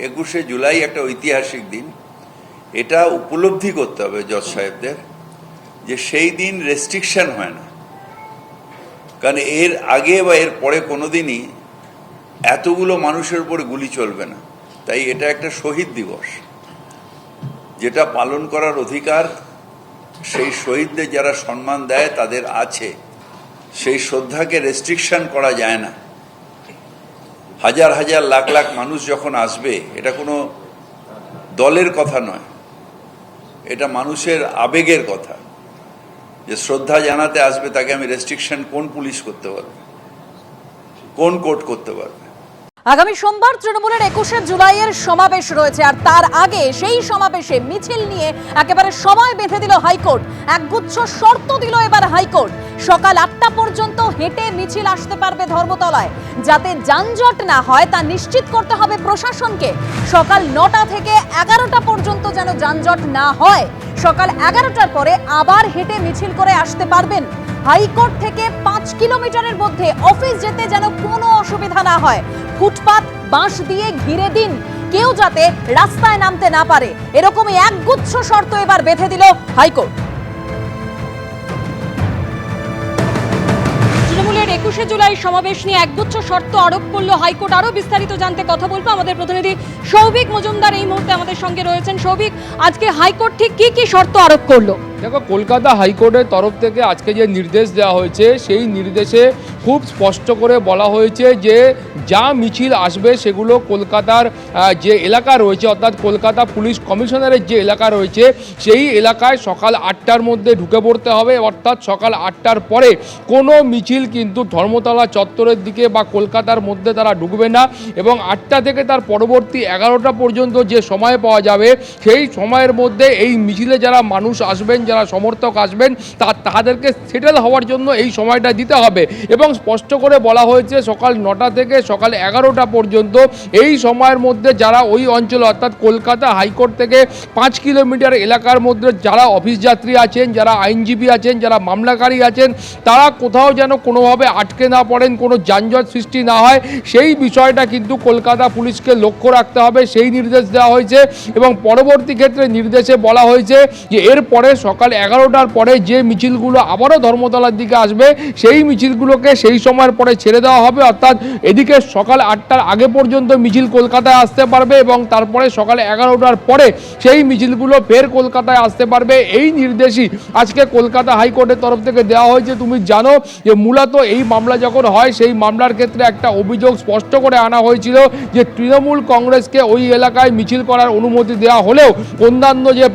একুশে জুলাই একটা ঐতিহাসিক দিন। এটা উপলব্ধি করতে হবে জজ সাহেবদের যে সেই দিন রেস্ট্রিকশন হয় না। কারণ এর আগে বা এর পরে কোনোদিনই এতগুলো মানুষের উপর গুলি চলবে না। তাই এটা একটা শহীদ দিবস। যেটা পালন করার অধিকার সেই শহীদদের যারা সম্মান দেয় তাদের আছে। সেই শ্রদ্ধাকে রেস্ট্রিকশন করা যায় না। হাজার হাজার লাখ লাখ মানুষ যখন আসবে, এটা কোনো দলের কথা নয়। এটা মানুষের আবেগের কথা। যে শ্রদ্ধা জানাতে আসবে, তাকে আমি রেস্ট্রিকশন কোন পুলিশ করতে পারবে? কোন কোর্ট করতে পারবে? আগামী সোমবার তৃণমূলের একুশে জুলাইয়ের সমাবেশ রয়েছে, আর তার আগে সেই সমাবেশে মিছিল নিয়ে একেবারে সময় বেঁধে দিল হাইকোর্ট। একগুচ্ছ শর্ত দিল এবার হাইকোর্ট। সকাল আটটা পর্যন্ত হেঁটে মিছিল আসতে পারবে ধর্মতলায়। যাতে যানজট না হয়, তা নিশ্চিত করতে হবে প্রশাসনকে। সকাল নটা থেকে এগারোটা পর্যন্ত যেন যানজট না হয়, সকাল এগারোটার পরে আবার হেঁটে মিছিল করে আসতে পারবেন। হাইকোর্ট থেকে পাঁচ কিলোমিটারের মধ্যে অফিস যেতে যেন কোনো অসুবিধা না হয়। ফুটপাত বাঁশ দিয়ে ঘিরে দিন। কেউ যাতে রাস্তায় নামতে না পারে। এরকমই একগুচ্ছ শর্ত এবার বেঁধে দিল হাইকোর্ট। তৃণমূলের একুশে জুলাই সমাবেশ নিয়ে একগুচ্ছ শর্ত আরোপ করল হাইকোর্ট। আরও বিস্তারিত জানতে কথা বলব। আমাদের প্রতিনিধি সৌভিক মজুমদার এই মুহূর্তে আমাদের সঙ্গে রয়েছেন। সৌভিক, আজকে হাইকোর্ট ঠিক কি কি শর্ত আরোপ করল? দেখো, কলকাতা হাইকোর্টের তরফ থেকে আজকে যে নির্দেশ দেওয়া হয়েছে, সেই নির্দেশে খুব স্পষ্ট করে বলা হয়েছে যে যা মিছিল আসবে সেগুলো কলকাতার যে এলাকা রয়েছে, অর্থাৎ কলকাতা পুলিশ কমিশনারের যে এলাকা রয়েছে, সেই এলাকায় সকাল আটটার মধ্যে ঢুকে পড়তে হবে। অর্থাৎ সকাল আটটার পরে কোনো মিছিল কিন্তু ধর্মতলা চত্বরের দিকে বা কলকাতার মধ্যে তারা ঢুকবে না এবং আটটা থেকে তার পরবর্তী এগারোটা পর্যন্ত যে সময় পাওয়া যাবে, সেই সময়ের মধ্যে এই মিছিলে যারা মানুষ আসবেন যারা সমর্থক আসবেন, তা তাদেরকে সেটেল হওয়ার জন্য এই সময়টা দিতে হবে। এবং স্পষ্ট করে বলা হয়েছে, সকাল নটা থেকে সকাল এগারোটা পর্যন্ত এই সময়ের মধ্যে যারা ওই অঞ্চলে অর্থাৎ কলকাতা হাইকোর্ট থেকে পাঁচ কিলোমিটার এলাকার মধ্যে যারা অফিস যাত্রী আছেন, যারা আইনজীবী আছেন, যারা মামলাকারী আছেন, তারা কোথাও যেন কোনোভাবে আটকে না পড়েন, কোনো যানজট সৃষ্টি না হয়, সেই বিষয়টা কিন্তু কলকাতা পুলিশকে লক্ষ্য রাখতে হবে, সেই নির্দেশ দেওয়া হয়েছে। এবং পরবর্তী ক্ষেত্রে নির্দেশে বলা হয়েছে যে, এরপরে সকাল এগারোটার পরে যে মিছিলগুলো আবারও ধর্মতলার দিকে আসবে, সেই মিছিলগুলোকে সেই সময়ের পরে ছেড়ে দেওয়া হবে। অর্থাৎ এদিকে সকাল আটটার আগে পর্যন্ত মিছিল কলকাতায় আসতে পারবে এবং তারপরে সকাল এগারোটার পরে সেই মিছিলগুলো ফের কলকাতায় আসতে পারবে। এই নির্দেশই আজকে কলকাতা হাইকোর্টের তরফ থেকে দেওয়া হয়েছে। তুমি জানো যে মূলত এই মামলা যখন হয়, সেই মামলার ক্ষেত্রে একটা অভিযোগ স্পষ্ট করে আনা হয়েছিল যে তৃণমূল কংগ্রেসকে ওই এলাকায় মিছিল করার অনুমতি দেওয়া হলেও অন্যান্য যে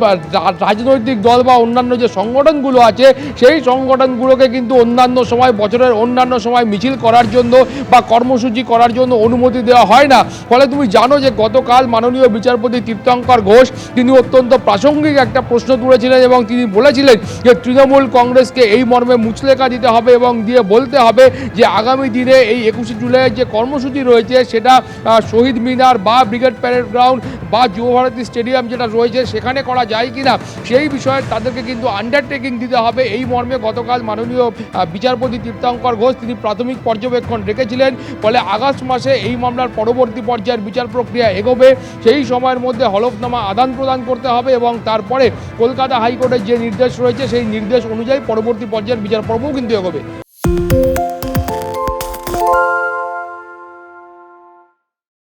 রাজনৈতিক দল বা অন্যান্য যে সংগঠনগুলো আছে, সেই সংগঠনগুলোকে কিন্তু অন্যান্য সময় বছরের অন্যান্য সময় মিছিল করার জন্য বা কর্মসূচি করার জন্য অনুমতি দেওয়া হয় না। ফলে তুমি জানো যে গতকাল মাননীয় বিচারপতি তীর্থঙ্কর ঘোষ, তিনি অত্যন্ত প্রাসঙ্গিক একটা প্রশ্ন তুলেছিলেন এবং তিনি বলেছিলেন যে তৃণমূল কংগ্রেসকে এই মর্মে মুচলেখা দিতে হবে এবং দিয়ে বলতে হবে যে আগামী দিনে এই একুশে জুলাইয়ের যে কর্মসূচি রয়েছে, সেটা শহীদ মিনার বা ব্রিগেড প্যারেড গ্রাউন্ড বা যুবভারতী স্টেডিয়াম যেটা রয়েছে, সেখানে করা যায় কিনা, সেই বিষয়ে তাদেরকে কিন্তু আন্ডারটেকিং দিতে হবে। এই মর্মে গতকাল মাননীয় বিচারপতি তীর্থঙ্কর ঘোষ তিনি প্রাথমিক পর্যবেক্ষণ রেখেছিলেন। ফলে আগস্ট মাসে এই মামলার পরবর্তী পর্যায়ের বিচার প্রক্রিয়া এগোবে। সেই সময়ের মধ্যে হলফনামা আদান প্রদান করতে হবে এবং তারপরে কলকাতা হাইকোর্টের যে নির্দেশ রয়েছে, সেই নির্দেশ অনুযায়ী পরবর্তী পর্যায়ের বিচার পর্বও কিন্তু এগোবে।